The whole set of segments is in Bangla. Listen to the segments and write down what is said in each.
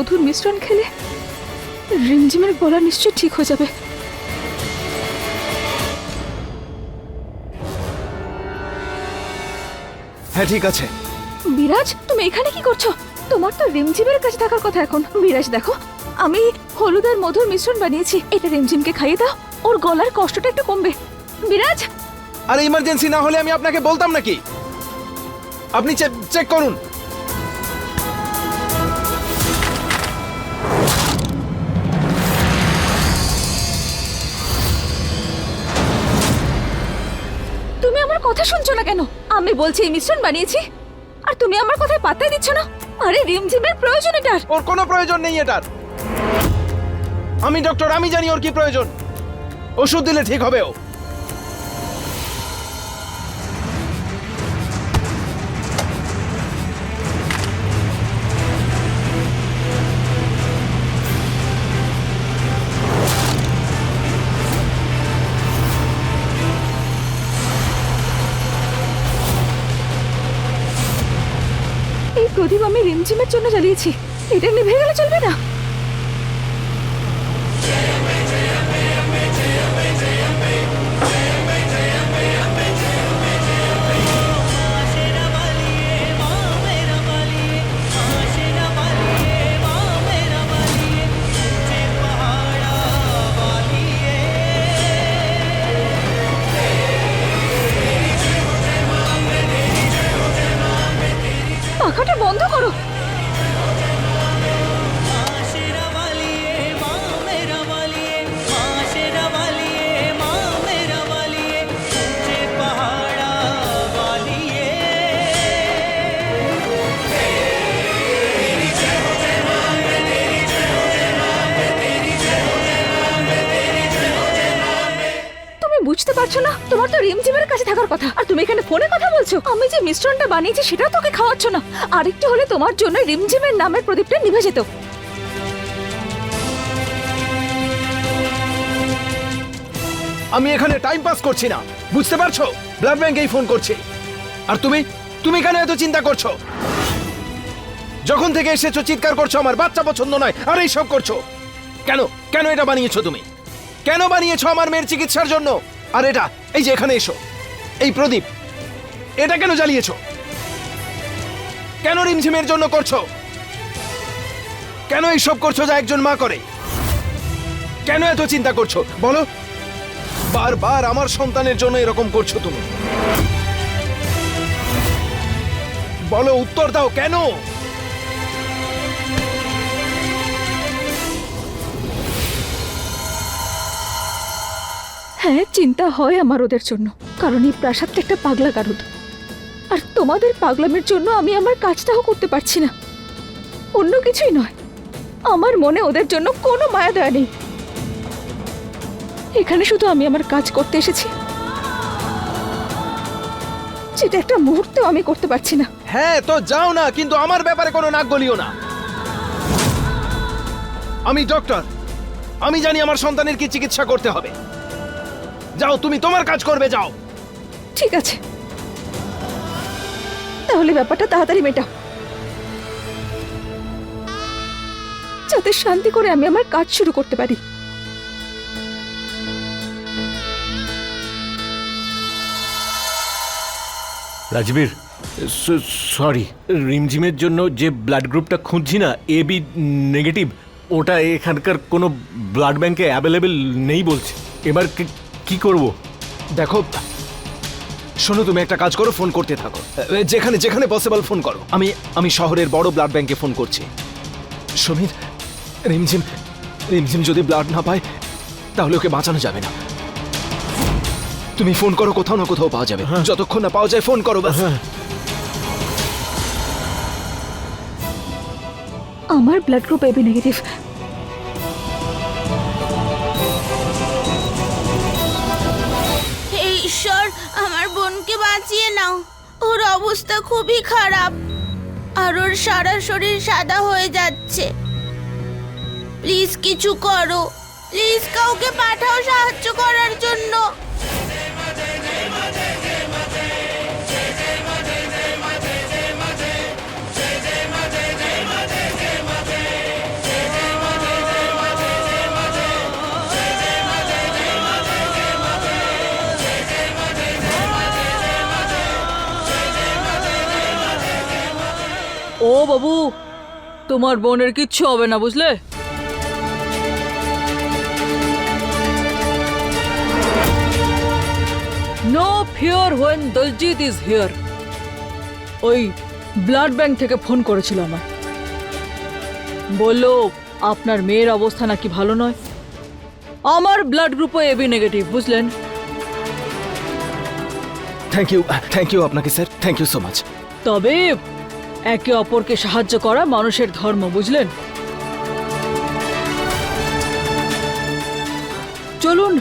মধুর মিশ্রণ খেলে রিমঝিমের গলা নিশ্চয় ঠিক হয়ে যাবে। হ্যাঁ ঠিক আছে। বিরাজ তুমি এখানে কি করছ? তোমার তো রিমঝিমের কাছে থাকার কথা এখন। বিরাজ দেখো আমি হলুদ আর মধুর মিশ্রণ বানিয়েছি। এটা রিমঝিমকে খাইয়ে দাও ওর গলার কষ্টটা একটু কমবে। বিরাজ! আর ইমার্জেন্সি না হলে আমি আপনাকে বলতাম নাকি? আপনি চেক করুন। কথা শুনছো না কেন? আমি বলছি, এই মিশ্রণ বানিয়েছি। আর তুমি আমার কথায় পাত্তাই দিচ্ছ না? আরে, রিমঝিমের প্রয়োজন এটার। ওর কোনো প্রয়োজন নেই এটার। আমি ডক্টর, আমি জানি ওর কি প্রয়োজন। ওষুধ দিলে ঠিক হবে ও। প্রদীপ আমি রিমঝিমের জন্য জ্বালিয়েছি। এটা নিভে গেলে চলবে না। রিমঝিমের কাছে থাকার কথা। আর তুমি এখানে ফোনে কথা বলছো? আমি যে মিশ্রণটা বানিয়েছি সেটাও তোকে খাওয়াচ্ছ না। আরেকটু হলে তোমার জন্য রিমঝিমের নামের প্রদীপটা নিভে যেত। আমি এখানে টাইম পাস করছি না। বুঝতে পারছ? ব্লাড ব্যাংকেই ফোন করছি। আর তুমি? তুমি কেন এত চিন্তা করছ? যখন থেকে এসেছ, চিৎকার করছ, আমার বাচ্চা পছন্দ নয়, আর এইসব করছ। কেন? কেন এটা বানিয়েছো তুমি? কেন বানিয়েছো আমার মেয়ের চিকিৎসার জন্য? আর এটা, এই যে এখানে এসো। এই প্রদীপ, এটা কেন জ্বালিয়েছ? কেন রিমঝিমের জন্য করছ? কেন এইসব করছ যা একজন মা করে? কেন এত চিন্তা করছ? বলো। বারবার আমার সন্তানের জন্য এরকম করছ তুমি। বলো, উত্তর দাও, কেন? হ্যাঁ চিন্তা হয় আমার ওদের জন্য, কারণ এই প্রাসাদটা একটা পাগলা গারুদ। আর তোমাদের পাগলামের জন্য আমি আমার কাজটাও করতে পারছি না। অন্য কিছুই নয়, আমার মনে ওদের জন্য কোনো মায়া দয়া নেই। এখানে শুধু আমি আমার কাজ করতে এসেছি। যেটা একটা মুহূর্তেও আমি করতে পারছি না। হ্যাঁ তো যাও না, কিন্তু আমার ব্যাপারে কোনো নাক গলিও না। আমি ডক্টর, আমি জানি আমার সন্তানের কি চিকিৎসা করতে হবে। যাও তুমি তোমার কাজ করবে যাও। ঠিক আছে। তাহলে ব্যাপারটা তাড়াতাড়ি মেটাও। যাতে শান্তি করে আমি আমার কাজ শুরু করতে পারি। রাজবীর সরি রিমঝিমের জন্য যে ব্লাড গ্রুপটা খুঁজছি না এ বি নেগেটিভ ওটা এখানকার কোনো ব্লাড ব্যাংকে অ্যাভেলেবেল নেই বলছে। এবার কি- করব? দেখো শোনো তুমি একটা কাজ করো ফোন করতে থাকো। যেখানে যেখানে পসিবল ফোন করো। আমি আমি শহরের বড় ব্লাড ব্যাংকে ফোন করছি। সমীর রিমঝিম রিমঝিম যদি ব্লাড না পায় তাহলে ওকে বাঁচানো যাবে না। তুমি ফোন করো কোথাও না কোথাও পাওয়া যাবে। যতক্ষণ না পাওয়া যায় ফোন করো ব্যাস। আমার ব্লাড গ্রুপ এবি নেগেটিভ নাও। ওর অবস্থা খুবই খারাপ। আর ওর সারা শরীর সাদা হয়ে যাচ্ছে। প্লিজ কিছু করো। প্লিজ কাউকে পাঠাও সাহায্য করার জন্য। তোমার বোনের কিচ্ছু হবে না বুঝলে? No fear when Daljit is here ওই ব্লাড ব্যাংক থেকে ফোন করেছিল আমার বলল আপনার মেয়ের অবস্থা নাকি ভালো নয়? আমার ব্লাড গ্রুপও এবি নেগেটিভ বুঝলেন? থ্যাংক ইউ থ্যাংক ইউ আপনাকে sir thank you so much তবে একে অপরকে সাহায্য করা মানুষের ধর্ম বুঝলেন? চলুন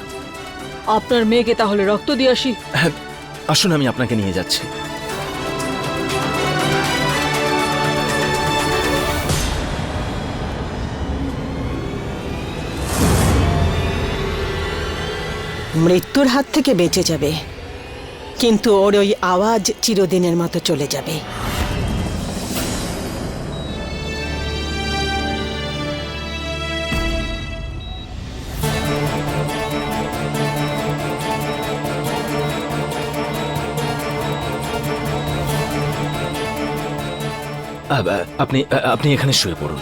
আপনার মেয়েকে তাহলে রক্ত দিয়ে আসি। হ্যাঁ আসুন আমি আপনাকে নিয়ে যাচ্ছি। মৃত্যুর হাত থেকে বেঁচে যাবে কিন্তু ওর ওই আওয়াজ চিরদিনের মতো চলে যাবে। আপনি আপনি এখানে শুয়ে পড়ুন।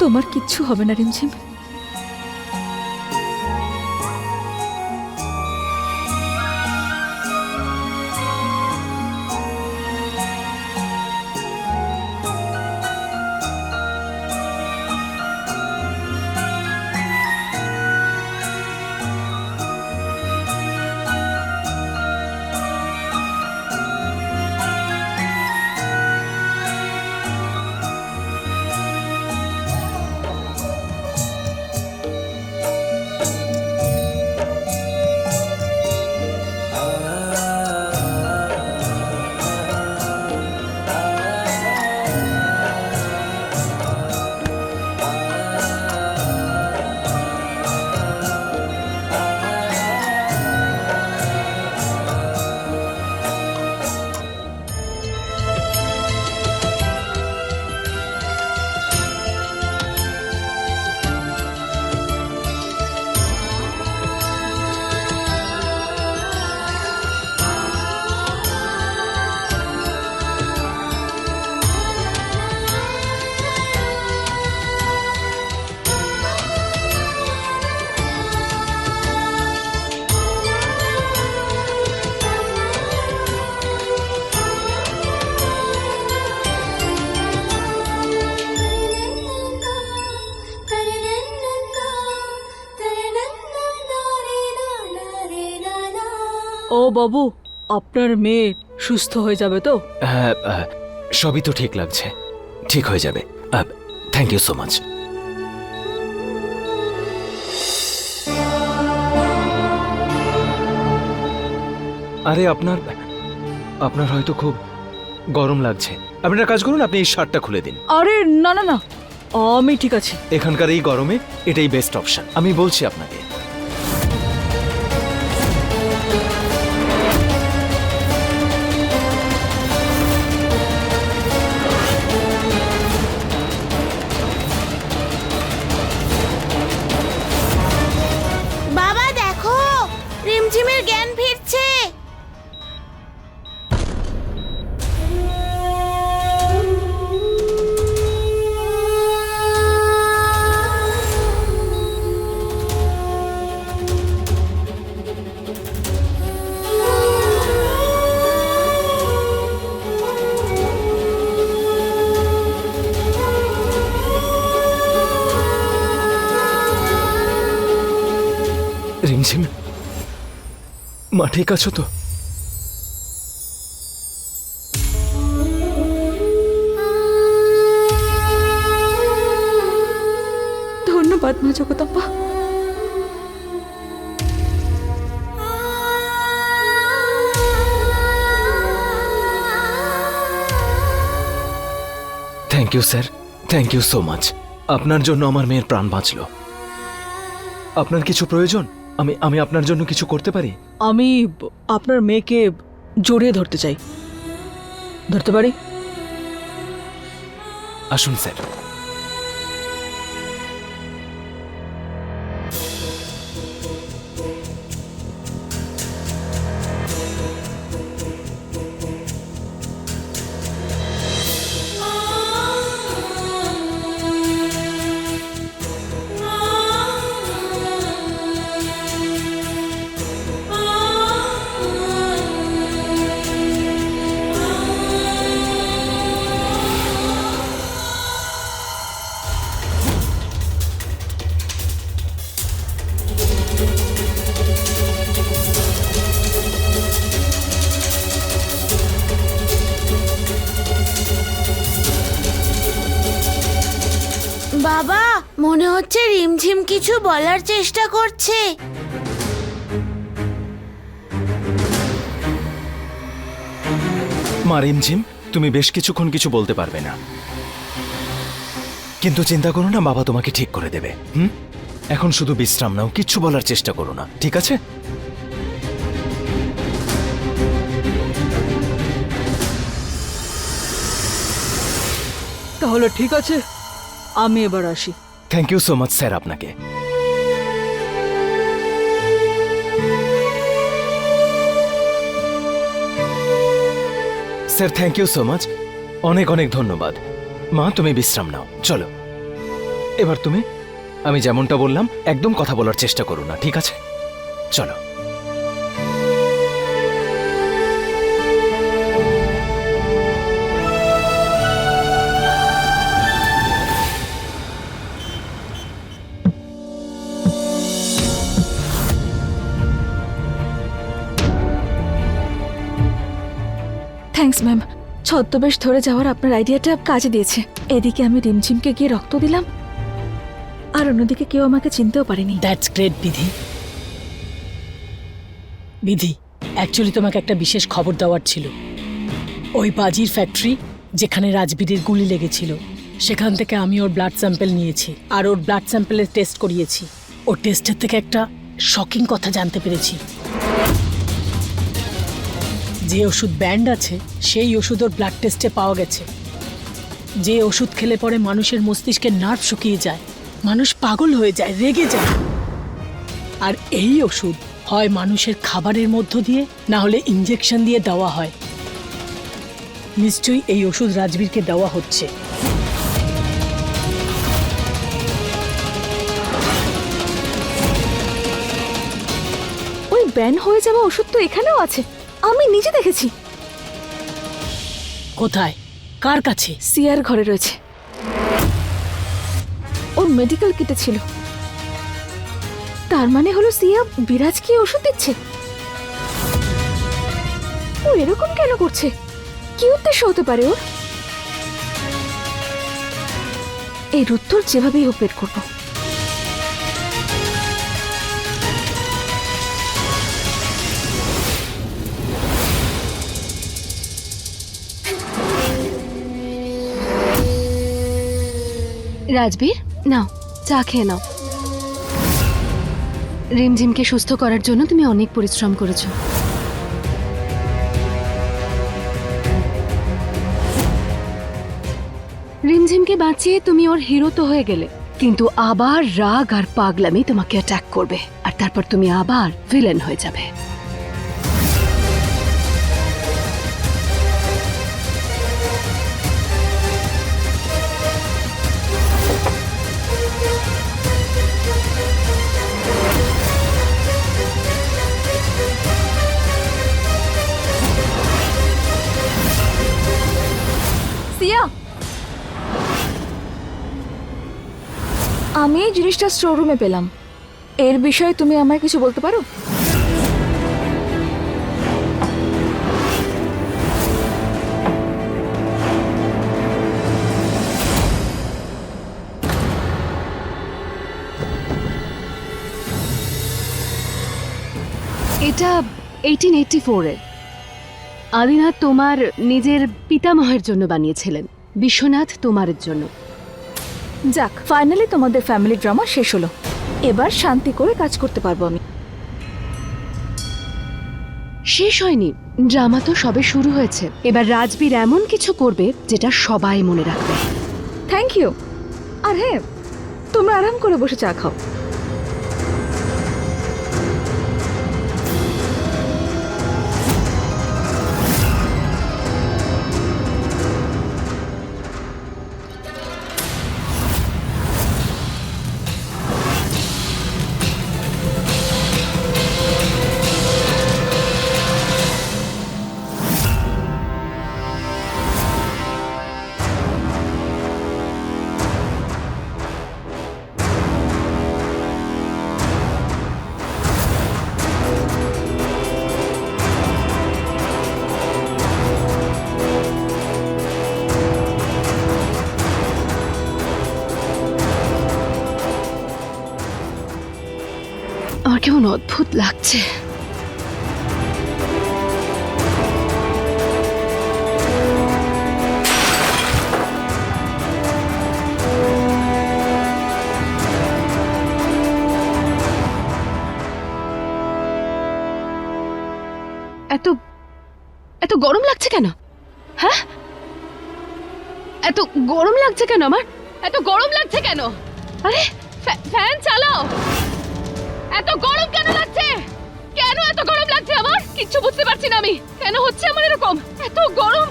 তোমার কিচ্ছু হবে না রিমঝিম। বাবু আপনার মেয়ে সুস্থ হয়ে যাবে তো? হ্যাঁ আ, সবই তো ঠিক লাগছে। ঠিক হয়ে যাবে। থ্যাংক ইউ সো মাচ আরে আপনার আপনার হয়তো খুব গরম লাগছে। আপনি একটা কাজ করুন আপনি এই শার্টটা খুলে দিন। আরে না না না আমি ঠিক আছি। এখানকার এই গরমে এটাই বেস্ট অপশন আমি বলছি আপনাকে রিমঝিম মা ঠিক আছো তো। ধন্যবাদ মা Jagadamba. Thank you sir thank you so much আপনার জন্য আমার মেয়ের প্রাণ বাঁচলো। আপনার কিছু প্রয়োজন? আমি আমি আপনার জন্য কিছু করতে পারি? আমি আপনার মেয়েকে জড়িয়ে ধরতে চাই। ধরতে পারি? আসুন স্যার। বাবা মনে হচ্ছে রিমঝিম কিছু বলার চেষ্টা করছে। মা রিমঝিম তুমি বেশ কিছুক্ষণ কিছু বলতে পারবে না। কিন্তু চিন্তা করো না বাবা তোমাকে ঠিক করে দেবে হুম? এখন শুধু বিশ্রাম নাও কিচ্ছু বলার চেষ্টা করো না ঠিক আছে? তাহলে ঠিক আছে। আমি এবার আসি। Thank you so much sir আপনাকে। Sir thank you so much অনেক অনেক ধন্যবাদ। মা, তুমি বিশ্রাম নাও। চলো। এবার তুমি, আমি যেমনটা বললাম, একদম কথা বলার চেষ্টা করো না, ঠিক আছে? চলো। ছদ্মবেশ ধরে যাওয়ার আপনার আইডিয়াটা কাজে দিয়েছে। এদিকে আমি রিমঝিমকে গিয়ে রক্ত দিলাম। আর অন্যদিকে কেউ আমাকে চিনতেও পারেনি। দ্যাটস গ্রেট বিধি। বিধি অ্যাকচুয়ালি তোমাকে একটা বিশেষ খবর দেওয়ার ছিল। ওই বাজির ফ্যাক্টরি যেখানে রাজবীরের গুলি লেগেছিল, সেখান থেকে আমি ওর ব্লাড স্যাম্পেল নিয়েছি, আর ওর ব্লাড স্যাম্পেলের টেস্ট করিয়েছি। ওর টেস্টের থেকে একটা শকিং কথা জানতে পেরেছি। যে ওষুধ ব্যান্ড আছে, সেই ওষুধ ওর ব্লাড টেস্টে পাওয়া গেছে। যে ওষুধ খেলে পরে মানুষের মস্তিষ্কের নার্ভ শুকিয়ে যায়, মানুষ পাগল হয়ে যায়, রেগে যায়। আর এই ওষুধ হয় মানুষের খাবারের মধ্য দিয়ে, না হলে ইঞ্জেকশন দিয়ে দেওয়া হয়। নিশ্চয়ই এই ওষুধ রাজবীরকে দেওয়া হচ্ছে। ওই ব্যান হয়ে যাওয়া ওষুধ তো এখানেও আছে। আমি নিজে দেখেছি। কোথায়? কার কাছে? সিয়ার ঘরে রয়েছে। ওর মেডিকেল কিটে ছিল। তার মানে হলো সিয়া বিরাজকে ওষুধ দিচ্ছে? ও এরকম কেন করছে? কি উদ্দেশ্য হতে পারে ওর? এই উত্তর যেভাবেই হোক বের করব। রাজবীর, নাও, চা খেয়ে নাও। রিমঝিমকে সুস্থ করার জন্য তুমি অনেক পরিশ্রম করেছ। রিমঝিমকে বাঁচিয়ে তুমি ওর হিরো তো হয়ে গেলে, কিন্তু আবার রাগ আর পাগলামি তোমাকে অ্যাটাক করবে, আর তারপর তুমি আবার ভিলেন হয়ে যাবে। আমি এই জিনিসটা স্টোররুমে পেলাম। এর বিষয়ে তুমি আমায় কিছু বলতে পারো? এটা এইটিন এইটটি ফোরের আদিনাথ তোমার নিজের পিতামহের জন্য বানিয়েছিলেন, বিশ্বনাথ তোমারের জন্য। যাক ফাইনালি তোমাদের ফ্যামিলি ড্রামা শেষ হলো। এবার শান্তি করে কাজ করতে পারব আমি। শেষ হয়নি। ড্রামা তো সবে শুরু হয়েছে। এবার রাজবীর এমন কিছু করবে যেটা সবাই মনে রাখবে। থ্যাংক ইউ আর হ্যাঁ তোমরা আরাম করে বসে চা খাও। কেমন অদ্ভুত লাগছে। এত এত গরম লাগছে কেন? হ্যাঁ? এত গরম লাগছে কেন আমার? এত গরম লাগছে কেন? আরে, ফ্যা- ফ্যান চালাও! এত গরম কেন লাগছে? কেন এত গরম লাগছে আমার? কিচ্ছু বুঝতে পারছি না আমি। কেন হচ্ছে আমার এরকম? এত গরম?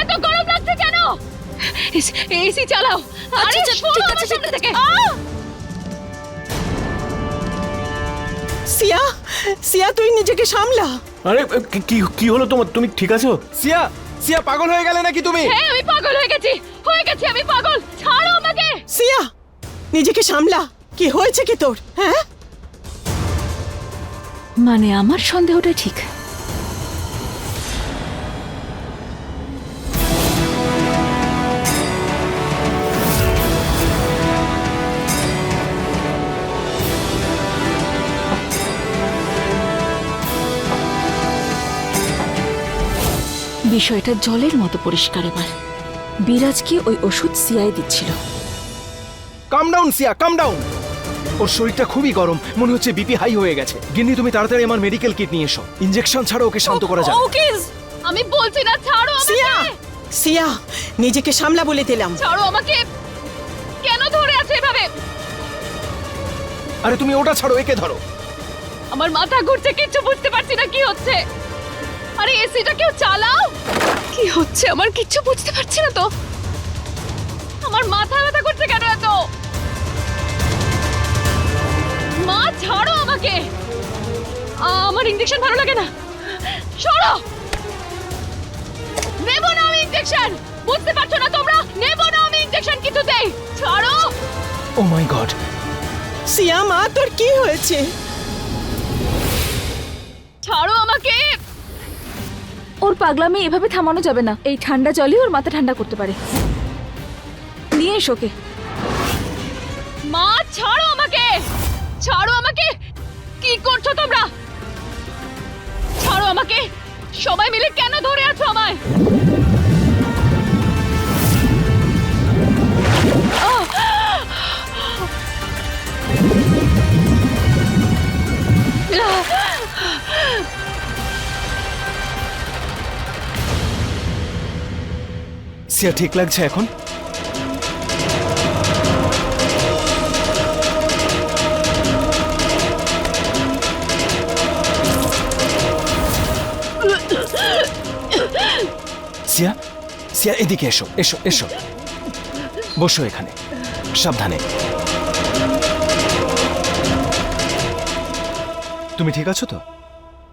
এত গরম লাগছে কেন? এসি চালাও। আরে সরো আমার সামনে থেকে। সিয়া সিয়া তুই নিজেকে সামলা। আরে কি- কি কি হলো তোমার? তুমি ঠিক আছো? সিয়া সিয়া পাগল হয়ে গেলে নাকি তুমি? হ্যাঁ আমি পাগল হয়ে গেছি। হয়ে গেছি আমি পাগল। ছাড়ো আমাকে। সিয়া নিজেকে সামলা। কি হয়েছে কি তোর? হ্যাঁ? মানে আমার সন্দেহটা ঠিক। বিষয়টা জলের মতো পরিষ্কার এবার। বিরাজকে ওই ওষুধ সিয়াই দিচ্ছিল? কাম ডাউন সিয়া কাম ডাউন ওর শরীরটা খুবই গরম। মনে হচ্ছে বিপি হাই হয়ে গেছে। গিন্নি তুমি তাড়াতাড়ি আমার মেডিকেল কিট নিয়ে এসো। ইঞ্জেকশন ছাড়া ওকে শান্ত করা যাবে ওকে আমি বলছি না ছাড়ো সিয়া আমাকে! সিয়া নিজেকে সামলা বলে দিলাম। ছাড়ো আমাকে! কেন ধরে আছে এভাবে? আরে তুমি ওটা ছাড়ো একে ধরো। আমার মাথা ঘুরছে কিচ্ছু বুঝতে পারছি না কি হচ্ছে? আরে এসিটা কেউ চালাও? কি হচ্ছে? আমার কিচ্ছু বুঝতে পারছি না তো। আমার মাথা ব্যথা করছে কেন এত? মা ছাড়ো আমাকে। আমার ইঞ্জেকশন ভালো লাগে না। সরো। নেব না আমি ইঞ্জেকশন বুঝতে পারছ না তোমরা? নেব না আমি ইঞ্জেকশন কিছুতেই ছাড়ো। ও মাই গড সিয়া মা তোর কি হয়েছে? ছাড়ো আমাকে। ওর পাগলামি এভাবে থামানো যাবে না। এই ঠান্ডা জলই ওর মাথা ঠান্ডা করতে পারে। নিয়ে এসো ওকে। কি করছ তোমরা? ছাড়ো আমাকে। সবাই মিলে কেন ধরে আছো আমায়! সিয়া, ঠিক লাগছে এখন? সিয়া সিয়া, এদিকে এসো এসো এসো। বসো এখানে, সাবধানে। তুমি ঠিক আছো তো?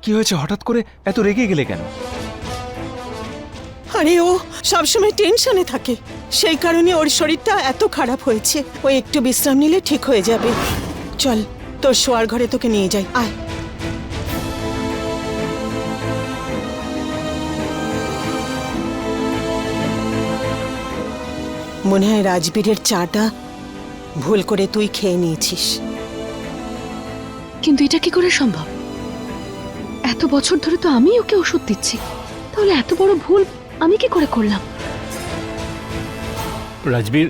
কি হয়েছে, হঠাৎ করে এত রেগে গেলে কেন? আরে ও, সবসময় টেনশনে থাকে। সেই কারণে ওর শরীরটা এত খারাপ হয়েছে। ও একটু বিশ্রাম নিলে ঠিক হয়ে যাবে। চল, তোর শোয়ার ঘরে তোকে নিয়ে যাই। আয়। মনে হয় রাজবীরের চাটা ভুল করে তুই খেয়ে নিয়েছিস। কিন্তু এটা কি করে সম্ভব? এত বছর ধরে তো আমি ওকে ওষুধ দিচ্ছি। তাহলে এত বড় ভুল আমি কি করে করলাম? রাজবীর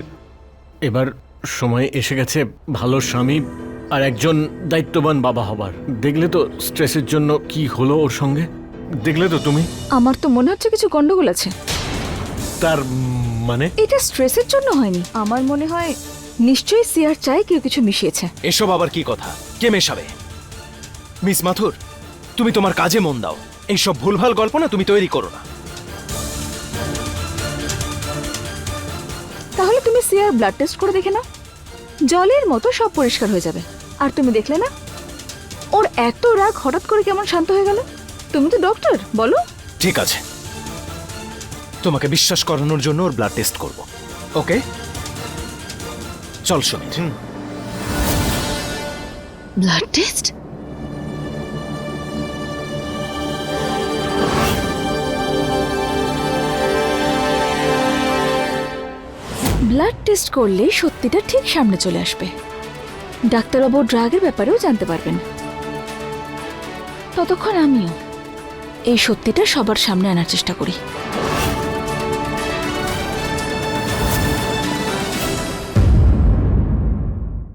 এবার সময় এসে গেছে ভালো স্বামী আর একজন দায়িত্ববান বাবা হবার। দেখলে তো স্ট্রেসের জন্য কি হলো ওর সঙ্গে? দেখলে তো তুমি? আমার তো মনে হচ্ছে কিছু গন্ডগোল আছে। তার মানে? এটা স্ট্রেসের জন্য হয়নি। আমার মনে হয় নিশ্চয়ই সিয়ার চাই কেউ কিছু মিশিয়েছে। এসব আবার কি কথা? কে মেশাবে? মিস মাথুর তুমি তোমার কাজে মন দাও। এইসব ভুলভাল গল্প না তুমি তৈরি করো না। তাহলে তুমি সিয়ার ব্লাড টেস্ট করে দেখে নাও। জলের মতো সব পরিষ্কার হয়ে যাবে। আর তুমি দেখলে না ওর এত রাগ হঠাৎ করে কেমন শান্ত হয়ে গেল। তুমি তো ডক্টর বলো। ঠিক আছে। তোমাকে বিশ্বাস করানোর জন্য ওর ব্লাড টেস্ট করব। ওকে? চল Sumit. Blood test blood test করলে সত্যিটা ঠিক সামনে চলে আসবে। ডাক্তারবাবু ড্রাগের ব্যাপারেও জানতে পারবেন। ততক্ষণ আমিও এই সত্যিটা সবার সামনে আনার চেষ্টা করি।